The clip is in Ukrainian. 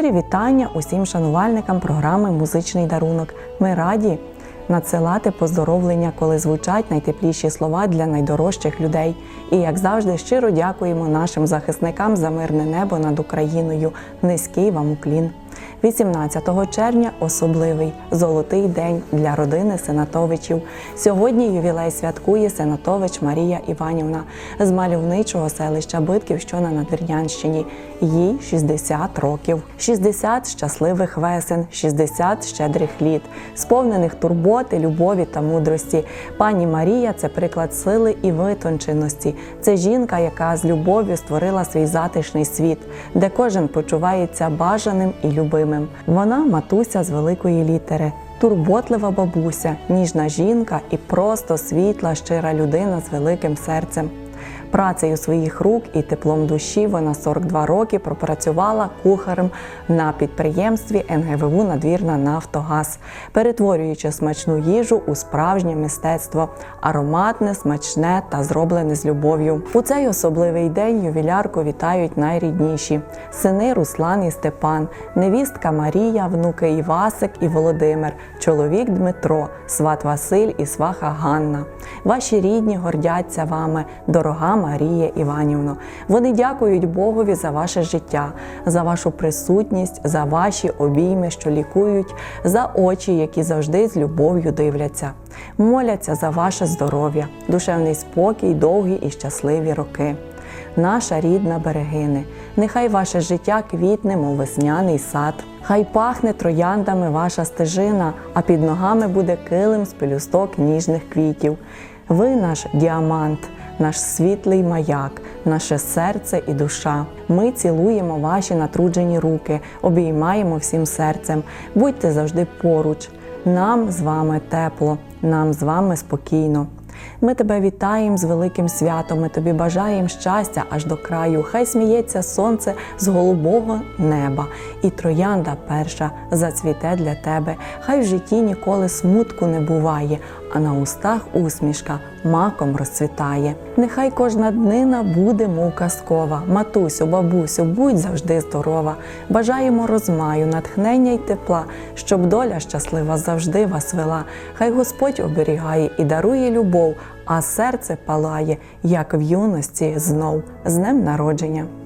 Щирі вітання усім шанувальникам програми Музичний дарунок. Ми раді надсилати поздоровлення, коли звучать найтепліші слова для найдорожчих людей. І як завжди, щиро дякуємо нашим захисникам за мирне небо над Україною. Низький вам уклін. 18 червня особливий золотий день для родини Сенатовичів. Сьогодні ювілей святкує Сенатович Марія Іванівна з мальовничого селища Битків, що на Надвірнянщині. Їй 60 років, 60 щасливих весен, 60 щедрих літ, сповнених турботи, любові та мудрості. Пані Марія це приклад сили і витонченості. Це жінка, яка з любов'ю створила свій затишний світ, де кожен почувається бажаним і любимим. Вона матуся з великої літери. Турботлива бабуся, ніжна жінка і просто світла, щира людина з великим серцем. Працею своїх рук і теплом душі вона 42 роки пропрацювала кухарем на підприємстві НГВУ Надвірна Нафтогаз, перетворюючи смачну їжу у справжнє мистецтво, ароматне, смачне та зроблене з любов'ю. У цей особливий день ювілярку вітають найрідніші сини Руслан і Степан, невістка Марія, внуки Івасик і Володимир, чоловік Дмитро, сват Василь і сваха Ганна. Ваші рідні гордяться вами, дорога Марія Іванівно. Вони дякують Богові за ваше життя, за вашу присутність, за ваші обійми, що лікують, за очі, які завжди з любов'ю дивляться. Моляться за ваше здоров'я, душевний спокій, довгі і щасливі роки. Наша рідна берегине, нехай ваше життя квітне, мов весняний сад. Хай пахне трояндами ваша стежина, а під ногами буде килим з пелюсток ніжних квітів. Ви наш діамант, наш світлий маяк, наше серце і душа. Ми цілуємо ваші натруджені руки, обіймаємо всім серцем. Будьте завжди поруч. Нам з вами тепло, нам з вами спокійно. Ми тебе вітаємо з великим святом. Ми тобі бажаємо щастя аж до краю. Хай сміється сонце з голубого неба, і троянда перша зацвіте для тебе. Хай в житті ніколи смутку не буває, а на устах усмішка маком розцвітає. Нехай кожна днина буде, мов казкова. Матусю, бабусю, будь завжди здорова. Бажаємо розмаю, натхнення й тепла, щоб доля щаслива завжди вас вела. Хай Господь оберігає і дарує любов, а серце палає, як в юності знов, з днем народження.